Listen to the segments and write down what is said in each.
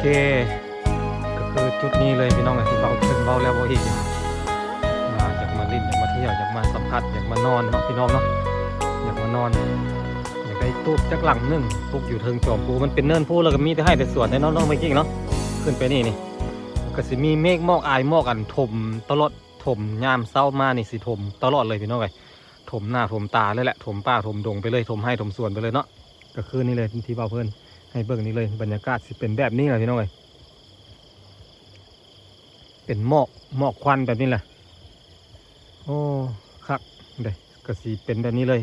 เค ก็คือจุดนี้เลยพี่น้องที่เบาขึ้นเบาแล้วเบาอีกมาอยากมาเล่นอยากมาเที่ยวอยากมาสัมผัสอยากมานอนเนาะพี่น้องเนาะอยากมานอนอยากได้ตู้จักหลังหนึงปลูกอยู่เทิงจอมปูมันเป็นเนินภูแล้วก็มีแต่ให้แต่สวนในน้องน้องไม่กิ้งเนาะขึ้นไปนี่นี่ก็สิมีเมฆหมอกอายหมอกอันถมตลอดถมยามเศร้ามานี่สิถมตลอดเลยพี่น้องเลยถมหน้าถมตาเลยแหละถมป่าถมดงไปเลยถมให้ถมสวนไปเลยเนาะก็คือนี่เลยที่เบาเพื่อน ให้เบิ่งนี่เลยบรรยากาศสิเป็นแบบนี้เลยพี่น้องเลยเป็นหมอกหมอกควันแบบนี้แหละโอ้คักเด้ก็สีเป็นแบบนี้เลย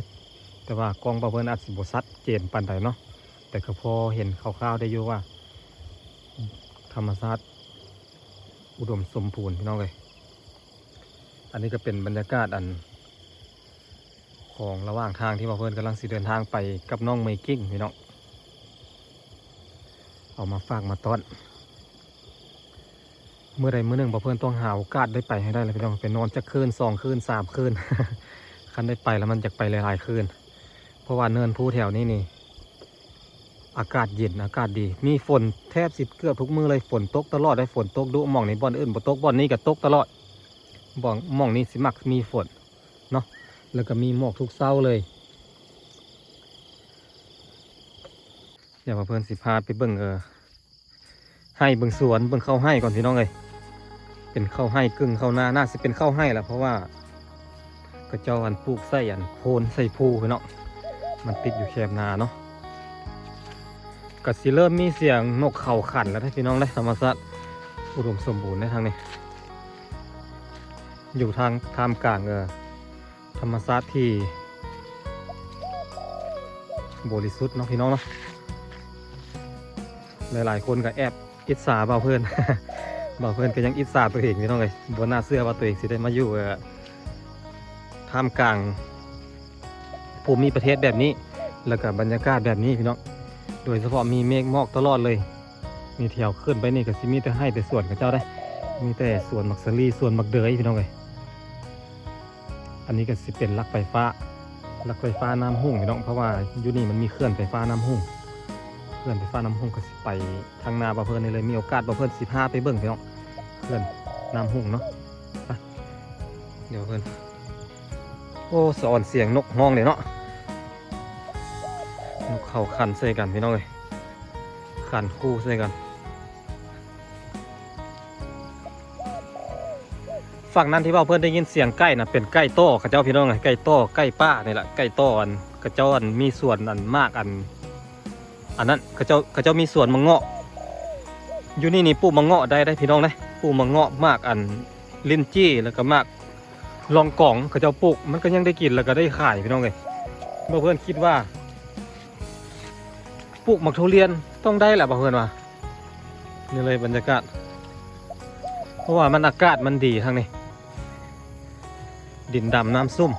แต่ว่ากองเบาเพินอาจสิบซัดเจนปันใดเนาะแต่ก็พอเห็นคร่าวๆได้อยู่ว่า ธรรมชาติอุดมสมบูรณ์พี่น้องเลยอันนี้ก็เป็นบรรยากาศอัน ของระหว่างทางที่เบาเพิ่นกำลังสิเดินทางไปกับน้องไมกิ้งพี่น้อง เอามาฝากมาต้อน เมื่อใดเมื่อหนึ่งบ่เพื่อนต้องหาโอกาสได้ไปให้ได้เลยพี่น้องไปนอนจะคืนสองคืนสามคืนคันได้ไปแล้วมันจะไปหลายๆคืน เพราะว่าเนินภูแถวนี้นี่ อากาศเย็นอากาศดี มีฝนแทบสิบเกือบทุกมือเลยฝนตกตลอดได้ฝนตกดุหมองในบ่อนอื่นบ่ตกบ่อนนี้ก็ตกตลอดบ่องหมองนี้สิมักมีฝนเนาะแล้วก็มีหมอกทุกเช้าเลย ดี๋ยวเพื่อนสิพาไปเบิ่งเออให้เบิ่งสวนเบิ่งเข้าให้ก่อนพี่น้องเลยเป็นเข้าให้กึ่งเข้าหน้าน่าจะเป็นเข้าให้แหละเพราะว่ากระเจ้าอันปลูกไส้อันโคนใส่ภูพี่น้องมันติดอยู่แคบนาเนาะก็สิเริ่มมีเสียงนกเข่าขันแล้วพี่น้องเลยธรรมชาติอุดมสมบูรณ์ในทางนี้ อยู่ทางทามกลางเออธรรมชาติที่บริสุทธิ์เนาะพี่น้องเนาะ หลายๆ คนก็แอบอิจฉาเบาเพื่อนเบาเพื่อนก็ยังอิจฉาตัวเองพี่น้องเลยบนหน้าเสื้อว่าตัวเองสิได้มาอยู่ท่ามกลางภูมิประเทศแบบนี้ แล้วก็บรรยากาศแบบนี้พี่น้อง โดยเฉพาะมีเมฆหมอกตลอดเลย มีแถวขึ้นไปนี่ก็สิมีแต่ให้แต่สวนกับเจ้าได้ มีแต่สวนมักสลีสวนมักเดยพี่น้องเลยอันนี้ก็สิเป็นลักไฟฟ้าลักไฟฟ้าน้ำหุ่งพี่น้อง เพราะว่าอยู่นี่มันมีเคลื่อนไฟฟ้าน้ำหุ่ง เพื่อนไปฟ้าน้ำหงก็สิไปทางนาบาเพิ่นนี่เลยมีโอกาสบาเพิ่นสิพาไปเบิ่งพี่น้องเพื่อนน้ำหงเนาะไปเดี๋ยวเพิ่นโอ้สอนเสียงนกห้องเลยเนาะนกเขาขันใส่กันพี่น้องเลยขันคู่ใส่กันฝั่งนั้นที่ว่าเพื่อนได้ยินเสียงไก่นะเป็นไก่โต้เขาเจ้าพี่น้องเลยไก่โต้ไก่ป้านี่แหละไก่โต้อันกระเจ้าอันมีส่วนอันมากอัน อันนั้นเขาเจ้าเขาเจ้ามีสวนมังเงาะ อยู่นี่นี่ปลูกมังเงาะได้ได้พี่น้องได้ปลูกมังเงาะมากอันลิ้นจี้แล้วก็มากลองกล่องเขาเจ้าปลูกมันก็ยังได้กินแล้วก็ได้ขายพี่น้องเลยเมื่อเพื่อนคิดว่าปลูกมักทุเรียนต้องได้แหละบ่เพื่อนว่านี่เลยบรรยากาศ เพราะว่ามันอากาศมันดีทางนี้ดินดำน้ำซุ่ม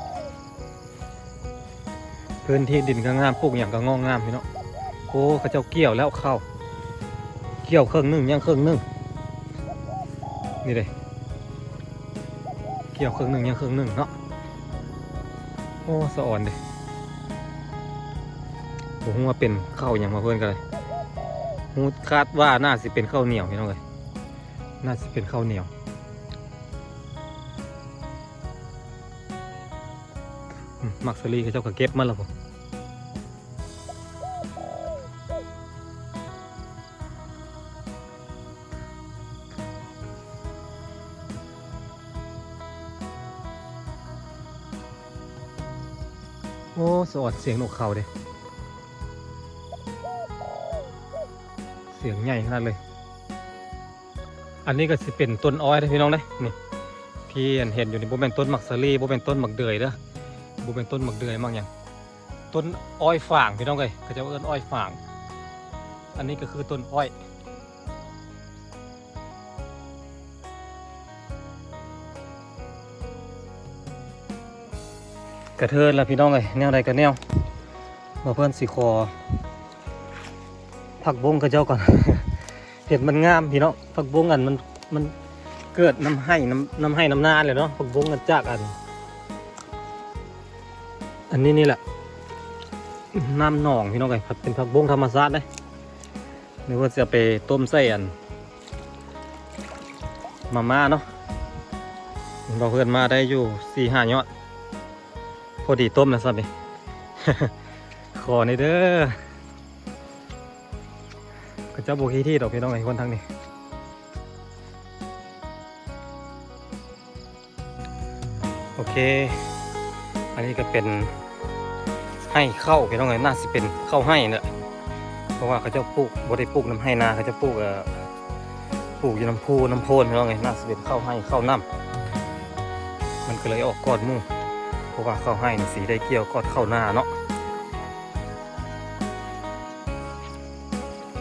พื้นที่ดินก็งามปลูกอย่างก็งอกงามพี่น้อง โอ้เขาเจ้าเกี่ยวแล้วเข้า เกี่ยวเครื่องหนึ่งยังเครื่องหนึ่งนี่เลยเกี่ยวเครื่องหนึ่งยังเครื่องหนึ่งเนาะโอ้สะอ่อนเลยผมว่าเป็นข้าวอย่างมาเพื่อนกันเลยหูคาดว่าน่าสิเป็นข้าวเหนียวพี่น้องเลยน่าสิเป็นข้าวเหนียวมักสลีเขาเจ้าก็เก็บมาแล้วผม สอดเสียงนกเขาเด้เสียงใหญ่ขนาดเลย อันนี้ก็สิเป็นต้นอ้อยนะพี่น้องเด้นี่ที่เห็นอยู่นี่บ่เป็นต้นมักสลีบ่เป็นต้นมักเดือยเด้อบ่เป็นต้นมักเดือยมักหยังต้นอ้อยฝางพี่น้องเอ้ยเขาจะเอิ้นอ้อยฝาง อันนี้ก็คือต้นอ้อย กระเทินละพี่น้องเลยแนวใดกันแนวมาเพื่อนสีคอผักบงกับเจ้าก่อนเห็ดมันงามพี่น้องผักบงอันมันมันเกิดน้ำให้น้ำน้ำให้น้ำนานเลยเนาะผักบงกันจากอัน อันนี้นี่แหละน้ำหนองพี่น้องเลยเป็นผักบงธรรมชาติเลยหรือว่าจะไปต้มไส้อันมาม่าเนาะเราเพื่อนมาได้อยู่สี่ห้ายอด พอดีต้มนะสับนี่ ขอในเด้อก็จะบุกที่ที่ดอกพี่น้องไอ้คนทางนี้โอเค อันนี้ก็เป็นให้เข้าพี่น้องไอ้น่าสิเป็นเข้าให้เนี่ยเพราะว่าเขาจะปลูกบ่ได้ปลูกน้ำให้นาเขาจะปลูกเอ่อปลูกอยู่น้ำพูน้ำโพนพี่น้องไงน่าสิเป็นเข้าให้เข้าน้ำมันก็เลยออกกอดมู่ ราะว่าเข้าให้สีได้เกี่ยวกอดเข้าหน้าเนาะ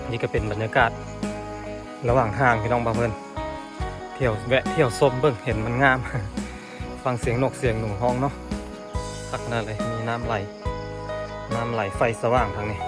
นี่ก็เป็นบรรยากาศระหว่างทางพี่น้องบางเพิ่นเที่ยวแวะเที่ยวส้มเบิ่งเห็นมันงาม ฟังเสียงนกเสียงหนูห้องเนาะพักนั่นเลยมีน้ำไหล น้ำไหลไฟสว่างทางนี้